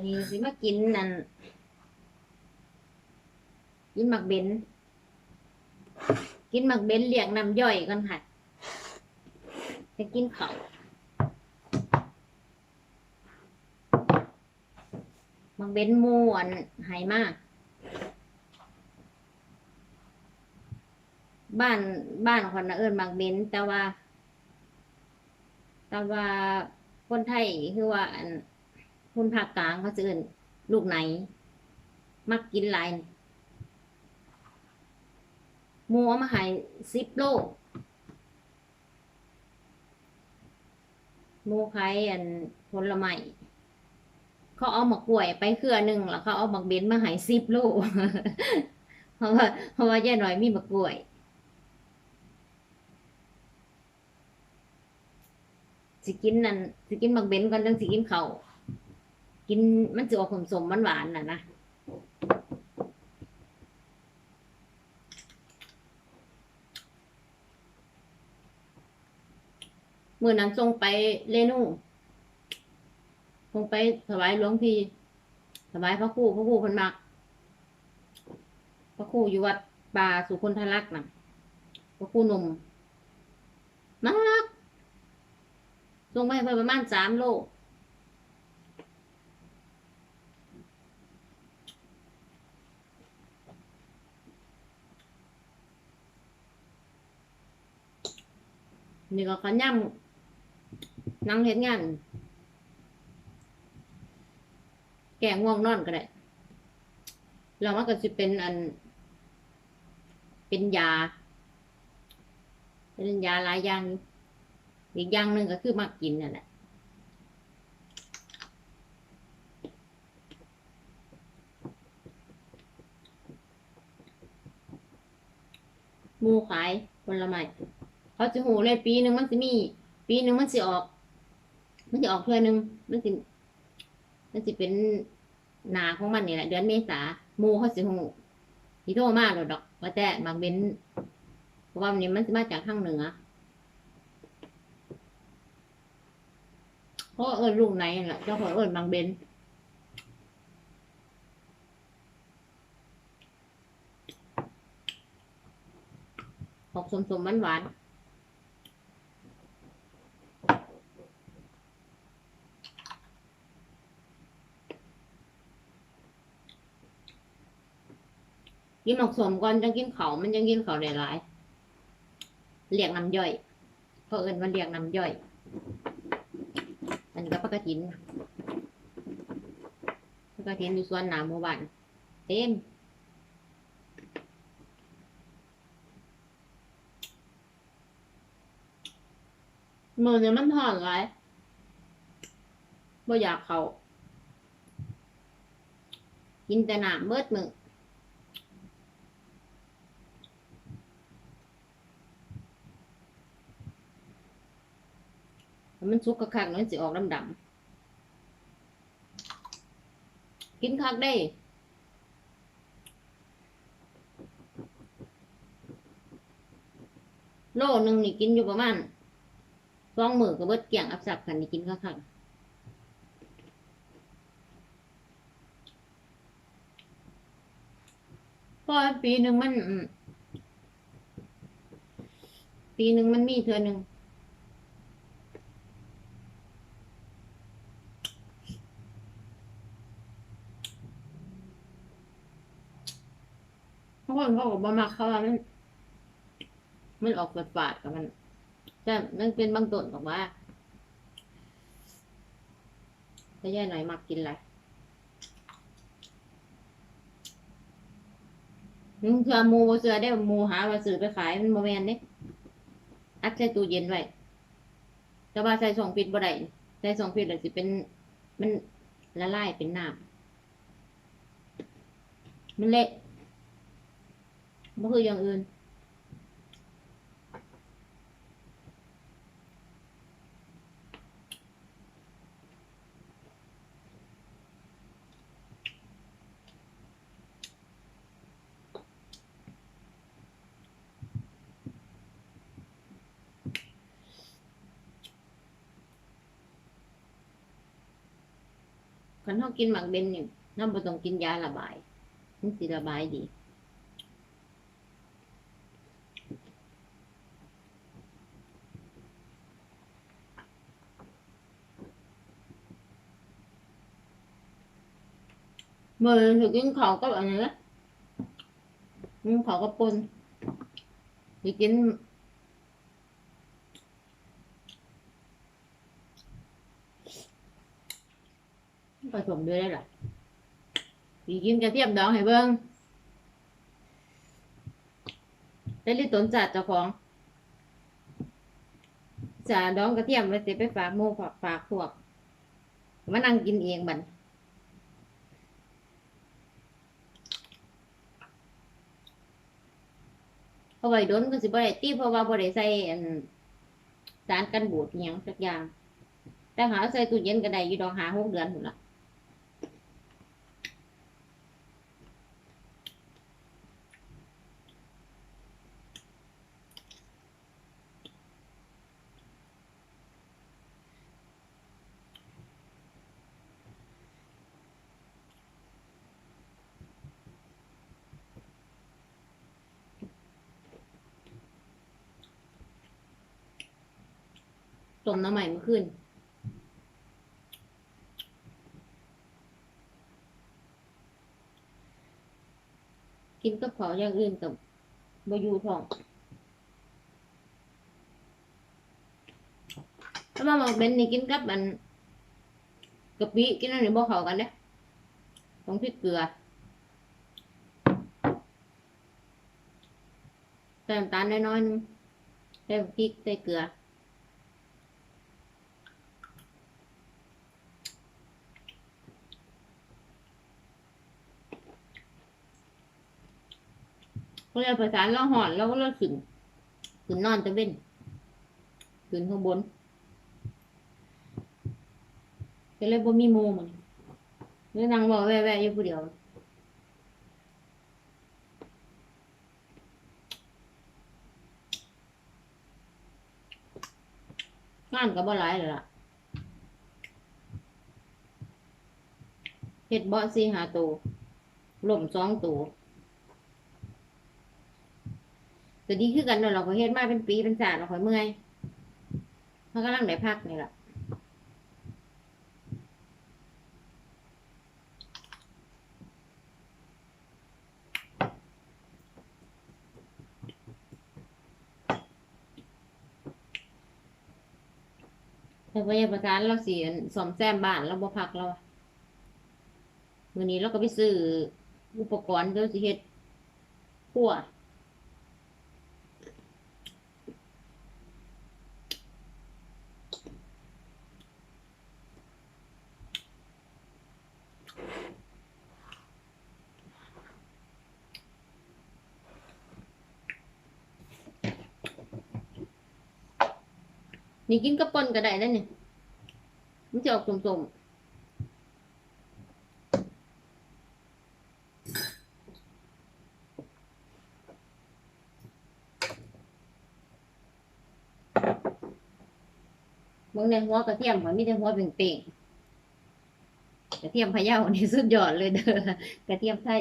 วันนี้สิมากินนั่นกินหมักเบนกินหมักเบนเลี้ยงน้ำย่อยก่อนค่ะจะกินเขาหมักเบนม่วนหายมาก บ้านบ้านคนนะเอิญหมักเบนแต่ว่า แต่ว่าคนไทยคือว่าอัน คนภาคกลางเขาจะเอิญลูกไหน มักกินหลายหมูเอมาหายสิบโลหมูไข่อันผลไม้เขาเอาหมากกล้วยไปเครือหนึ่งแล้วเขาเอาหมากเบนมาหายสิบโลเพราะว่าเพราะว่าแย่หน่อยมีหมากกล้วยสิกินนั่นสิกินหมักเบนก่อนจังสิกินเขาว กินมันจะออกสมๆหวานน่ะนะเมื่อนั้นส่งไปเลนูส่งไปถวายหลวงพี่ถวายพระครูพระครูเพันมัก พระครูอยู่วัดป่าสุคนทลักษ์น่ะพระครูหนุ่มมากส่งไปประมาณสามโล นี่ก็ขย่ำนั่งเฮ็ดงาน แก่ง่วงนอนก็ได้แล้วมันก็สิเป็นอัน เป็นยา เป็นยาหลายอย่าง อีกอย่างหนึ่งก็คือมักกินนั่นแหละมูขายผลไม้ เขาจะหูเลยปีหนึ่งมันจะมี ปีหนึ่งมันจะออก มันจะออกเพื่อหนึ่งมันจะมันจะเป็นหนาของมันนี่แหละเดือนเมษาหมูเขาจะหูที่โทรมาหรอดอกว่าแต่บางเบนเพราะว่าวันนี้มันจะมาจากทางเหนือเพราะเอิญลูกไหนนั่นแหละเจ้าของเอิญบางเบนออกสมสมหวานหวาน กินออกสมก่อนจังกินเขามันจังกินเขาหลายเรียกน้ำย่อยเพราะเอิญมันเรียกน้ำย่อย อันนี้ก็ปลากระถินปกระถินอยู่ส่วนหนาหมู่บ้านเต็มมือเนี่ยมันถอนไรบ่อยากเขากินแต่น้ำเบิดมือ มันสุกคักๆแล้วมันสิออกดำๆกินคักได้โลหนึ่งนี่กินอยู่ประมาณสองมือก็เบิดเกี่ยงอับสับกันนี่กินคักๆเพราะว่าปีหนึ่งมัน ปีหนึ่งมันมีเทือหนึ่ง บางคน เขาบอกว่ามักเขาว่ามัน มันออกฝาดๆกับมันแต่มันเป็นบางต้นบอกว่าถ้าแย่หน่อยมักกินอะไรมึงเถื่อหมูเสือได้หมูหาว่าซื้อไปขายมันโมแมนเด้อัดใส่ตู้เย็นไว้แต่ว่าใส่สองฟิตบ่ได้ใส่สองฟิตเลยสิเป็น มันละลายเป็นน้ำมันเละ มันคืออย่างอื่น คันเฮากินหมักเบนนี่เฮาบ่ต้องกินยาระบายมันสิระบายดี มือถือกินข้าวกับอันนี้นะกินข้าวกับปนถือกินผสมด้วยได้หรอถือกินกระเทียมดองให้เบิ้งได้ลิตนจัดเจ้าของจ่าดองกระเทียมไว้เสร็จไปฝากหมูฝากฝากพวกมานั่งกินเองบัด เพราะว่าโดนก็สิบ่ได้ตีเพราะว่าบ่ได้ใส่สารกันบูดอิหยังสักอย่าง แต่หาใส่ตู้เย็นก็ได้อยู่ดอกหาหกเดือนหมดละ ต้มน้ำใหม่เมื่อคืนกินกับข้าวอย่างอื่นกับบอยูทองถ้ามาบอกเป็นนี่กินกับมันกะปิกินอันนี้บ่เข้ากันเด้ต้องพริกเกลือใส่น้ำตาลน้อยๆนึงใส่พริกใส่เกลือ เขาเรียกภาษาเราหอนเราก็เลิกขึ้นขึ้นนอนตะเว้นขึ้นข้างบนก็เลยบ่มีโมมันเลยนั่งบอกแว่ๆอยู่ผู้เดียวงานก็บ่หลายเลยล่ะเฮ็ดเบาะสี่หาตัวล่มสองตัว ก็ดีคือกันเนาะเราก็เฮ็ดมาเป็นปีเป็นศาสตร์เราคอยเมื่อยเขากำลังได้พักนี่แหละแต่พยาประการเราสิอั่นซ่อมแซมบ้านเราบ่พักเราอะมื้อนี้เราก็ไปซื้ออุปกรณ์เดี๋ยวสิเฮ็ดครัว นี่กินกับป่นก็ได้แล้วนี่มันจะออกสมๆบางในหัวกระเทียมเขามีแต่หัวเป่งๆกระเทียมพะเยานี่สุดยอดเลยเด้อกระเทียมไทย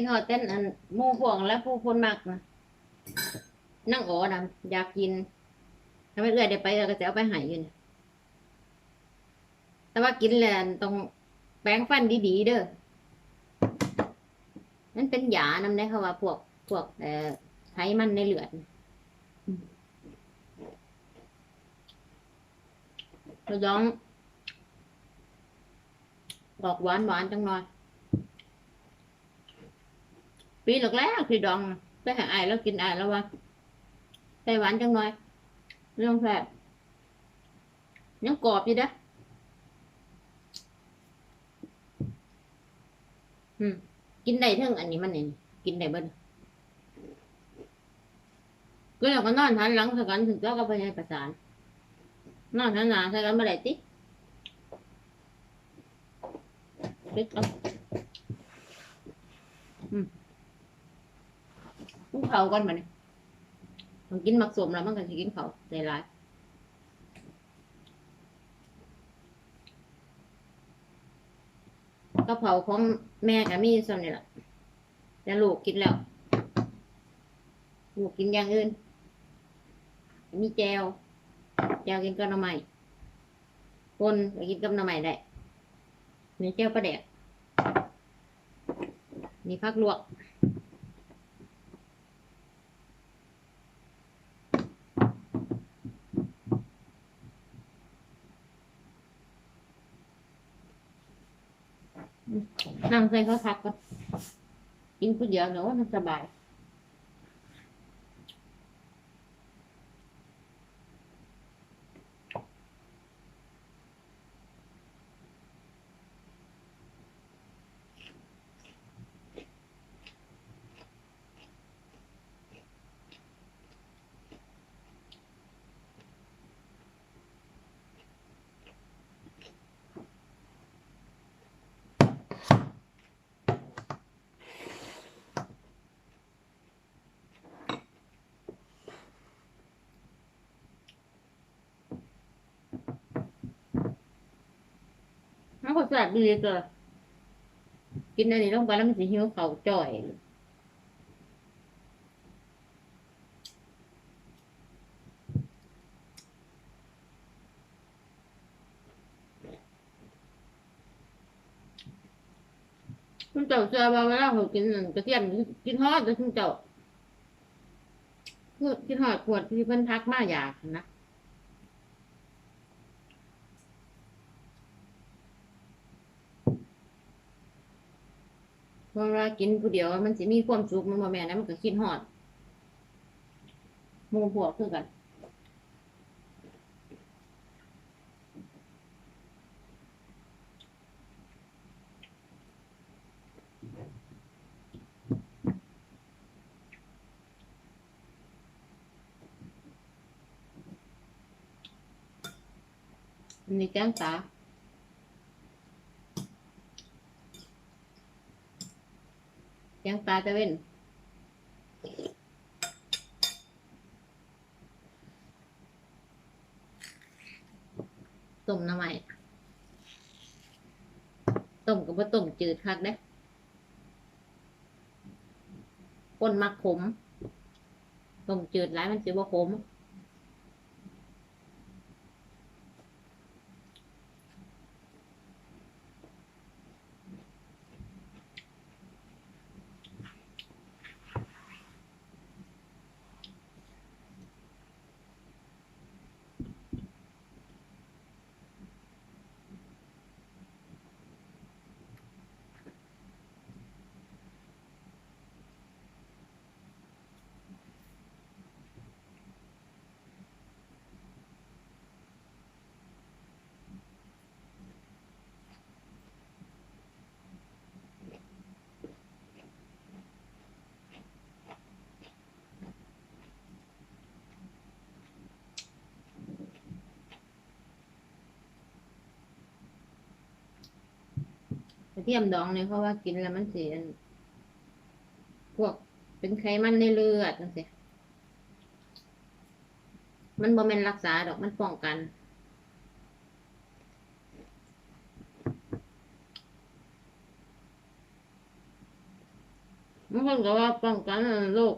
กินหอดเต้นอันหมูพวงและผู้คนมักนะนั่งอ๋อนะอยากกินทำไมเอื้อยเดี๋ยวไปเราก็จะเอาไปใหายอยู่นแต่ว่ากินแล้วต้องแปรงฟันดีๆเด้อนั่นเป็นยานำได้เขาว่าพวกพวกเอ่อไขมันในเลือดเราย้องออกหวานหวานจังหน่อย ปีแรกๆที่ดองไปหาไอแล้วกินไอแล้วว่าใส่หวานจังหน่อยเรื่องแซ่บยังกรอบอยู่เด้ออืมกินได้ทั้งอันนี้มันนี่กินได้บิ้ลก็เราก็นอนทันหลังสักกันถึงเจ้าก็ไปให้ประสาน นอนทันหนาสักกันมาได้ติปิดก่อนอืม กินเขาก่อนมาเนี่ยมันกินมักสมแล้วมันก็จะกินเขาวใจร้ายกระเพราของแม่กับมีส่วนนี่แหละแต่ลูกกินแล้ว ลูกกินอย่างอื่น มีแจวแจวกินกับหน่อไม้ปนก็กินกับหน่อไม้ได้มีแจวปลาแดกมีผักลวก นั่งใส่เขาพักก่อนกินก๋วยเตี๋ยวเดี๋ยวมันสบาย มันก็แซ่บดีกินกินอันนี้ลงไปแล้วมันสิหิวเข่าจ่อยคุณเจ้าเชื่อว่าเวลาเขากินนั่นกระเทียมกินฮอดแต่คุณเจ้าคือกินฮอดขวดที่เพิ่นทักมาอยากนะ ราะว่ากินผู้เดียวมันสิมีความสุขมันบ่แม่นนะมันก็คิดฮอดหมู่พวกคือกันอันนี้ แจ้งตาแจ้งตาตะเว้นต้มน้ำใหม่ต้มกับว่าต้มจืดคักเด้คนมักขมต้มจืดหลายมันจะว่าขม ทียมดองเนี่ยเขาะว่ากินแล้วมันเสียนพวกเป็นไขมันในเลือดนั่นสิมันบ่แม่นรักษาดอกมันป้องกันบางคนก็ว่าป้องกันโรค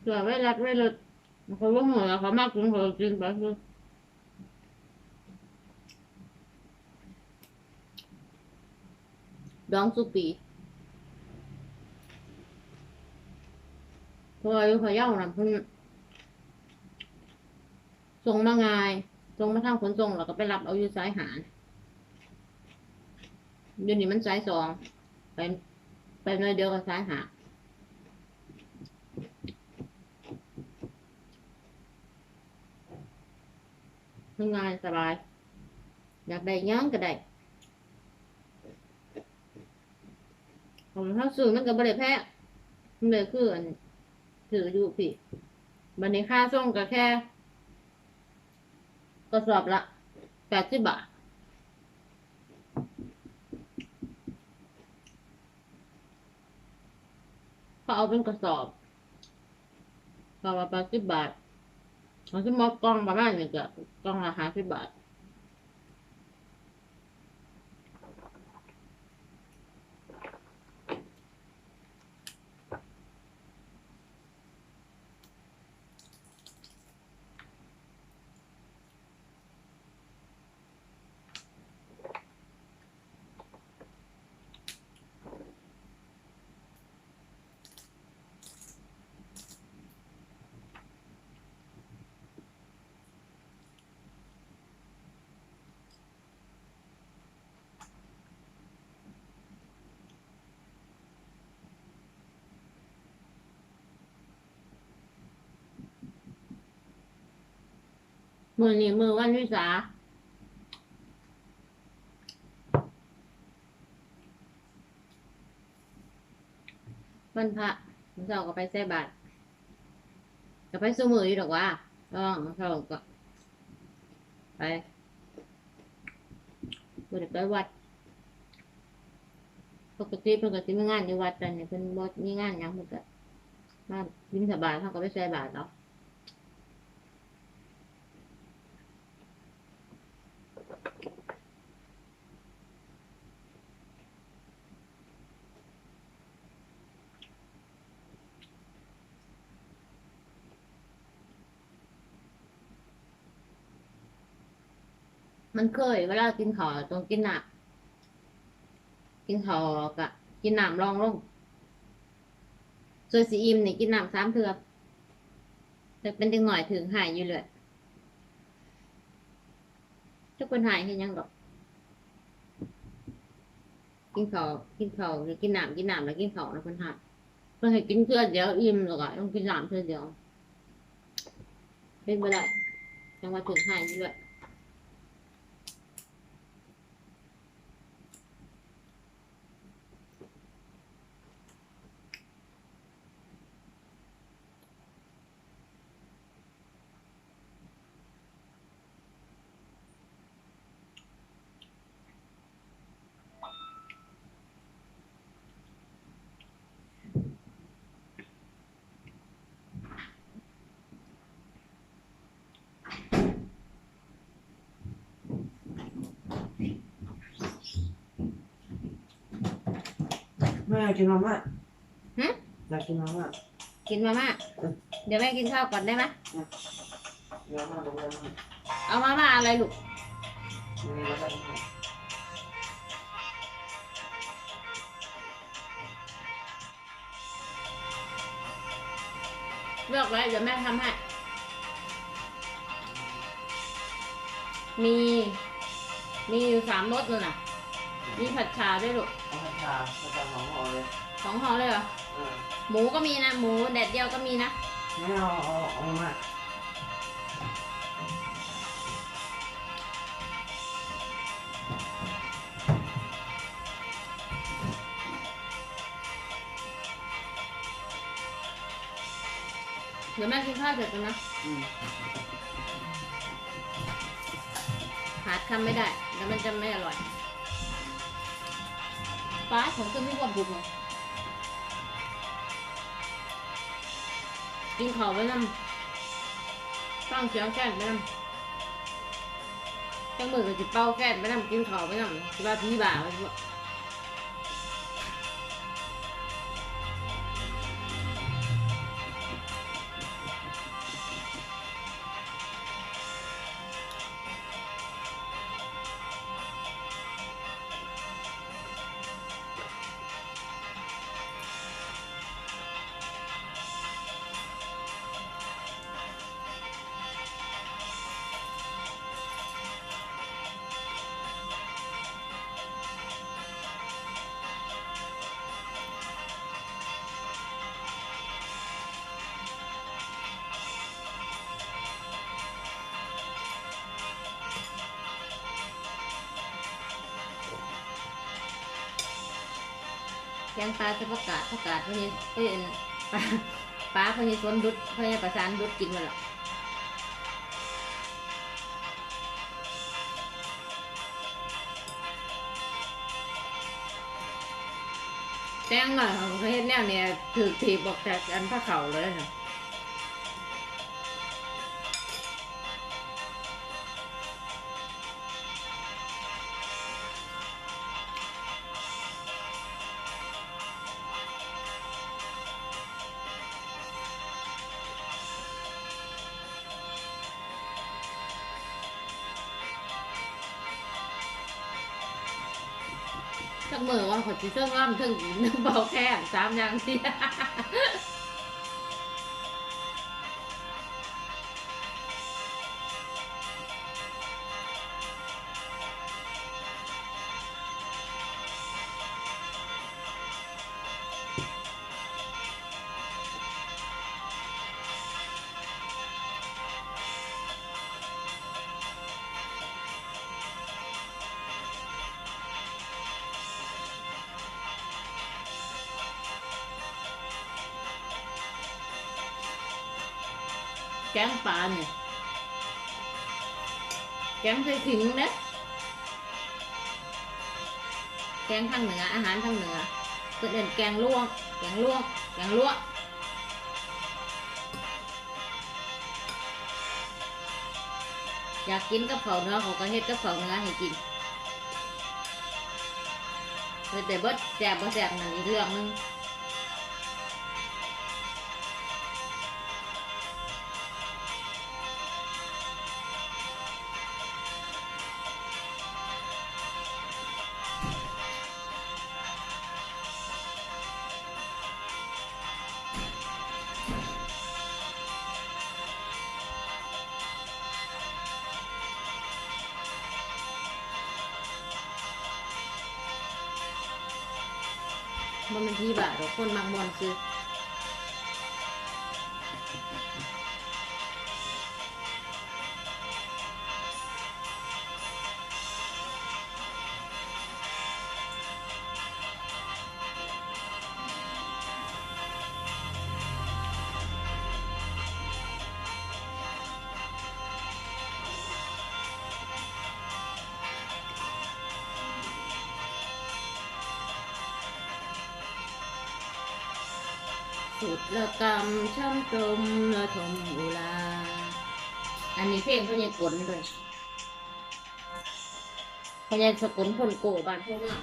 เผื่อไว้รัดไว้เลยเขาว่าหัวเขามากกินเขากินไปคือ ดองสุปีเพราะอายุเขาเย่านะเพิ่นส่งมาง่ายส่งมาทางขนส่งแล้วก็ไปรับเอาอยู่สายหารเดี๋ยวนี้มันสายสองไปไปหน่อยเดียวกับสายหาง่ายสบาย อยากได้หยังก็ได้ ขอเท่าสื่อมันก็บริแพ้มันเลยคืออันถืออยู่พี่บันนี้ค่าส่งก็แค่กระสอบละแปดสิบบาทพอเอาเป็นกระสอบประมาณแปดสิบบาทเขาจะมอบกล้องประมาณนี้ก็กล้องราคาสิบบาท มือนี่มือวันวิสาวันพระมันเจ้าก็ไปใส่บาตรก็ไปสู้มืออยู่ดอกว่าต้องเขาก็ไปบไดไปวัด ปกติเพิ่นก็สิมีงานอยู่วัดแต่เนี่ยเพิ่นบ่มีงานหยังเพิ่นก็มาบิณฑบาตเขาก็ไปใส่บาตรเนาะ มันเคย เวลากินข้าวต้องกินหน้ำกินข้าวกะกินน้ำรองลงส่วนสีอิ่มนี่กินน้ำสามเทือกแต่เป็นจังหน่อยถึงหายอยู่เลยทุกคนหายเห็นยังดอก กินข้ากินข้าวหรือกินน้ำกินน้ำแล้วกินข้าแล้วคนหายเพื่อให้กินเทือเดียวอิ่มแล้วก็ต้องกินน้ำเทือเดียวเป็นไปได้จังหวะถึงหายอยู่เลย แม่กินมาม่าหึอยากกินมาม่า กินมาม่าเดี๋ยวแม่กินข้าวก่อนได้ไหมเยอะมากเลยนะเอามาม่าอะไรลูก มีอะไรบ้างเลือกไว้เดี๋ยวแม่ทำให้ มี มีอยู่สามรสเลยน่ะ มีผัดชาด้วยลูกเอาผัดชาผัดชาหอมห่อเลยสองห่อเลยเหรอ เออหมูก็มีนะ หมูแดดเดียวก็มีนะ ไม่เอาเอาเอามาม่าเดี๋ยวแม่กินข้าวเสร็จกันนะ อืมหาดคำไม่ได้ แล้วมันจะไม่อร่อย ป้าผมก็มีความผูกเลยกินข้าวไว้นำฟังเสียงแก่นไปนำจังมือก็จิเป่าแก่นไปนำกินข้าวไปนำสิว่าพี่บ่าวไปบ่แกงปลาจะประกาศประกาศพวกนี้เอ้ยปลาปลาพวกนี้สวนดุดพวกนี้ประสานดุดกินมาแล้วแจ้งหน่อยของประเทศเนี่ยเนี่ยถือถีบบอกจากอันพระเขาเลยค่ะ จักมือว่าขอดีเสื้อง่ามถึงเบาแค่สามอย่างสิ กงปลาเนี่ยแกงใส่ขิงเด้แกงทางเหนืออาหารทางเหนือเกิดเด่นแกงลวกแกงลวกแกงลวกอยากกินกับเขาเนื้อเขาก็เฮ็ดกับเขาเนื้อให้กินแต่เบิดแสบบ่แสบนั่นอีกเรื่องหนึง มันเป็นที่แบบคนมักมวนคือ ละกำช่ำจมละทมอุลา อันนี้เพลงพญากลเลยพญาสกุลคนโกบานพวกนั้น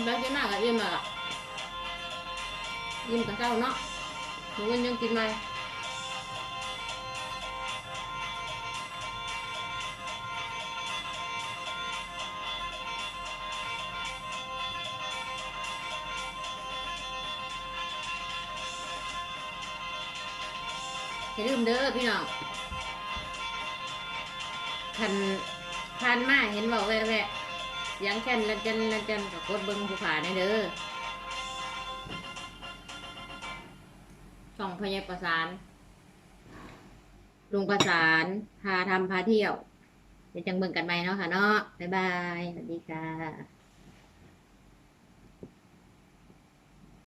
กินไปกินมากอะอิ่มและล่ะอิ่มกับเจ้าเนาะหนูวันยังกินไหมอย่าลืมเด้อพี่น้องคันผ่านมาเห็นบอกแวะๆเสียงแค่นละจันละจันกับกดเบิ้งผูกขาในเด้อช่องพญาประสานลุงประสานพาทำพาเที่ยว เดี๋ยวจังเบิ่งกันไหมเนาะค่ะเนาะบ๊ายบาย สวัสดีค่ะ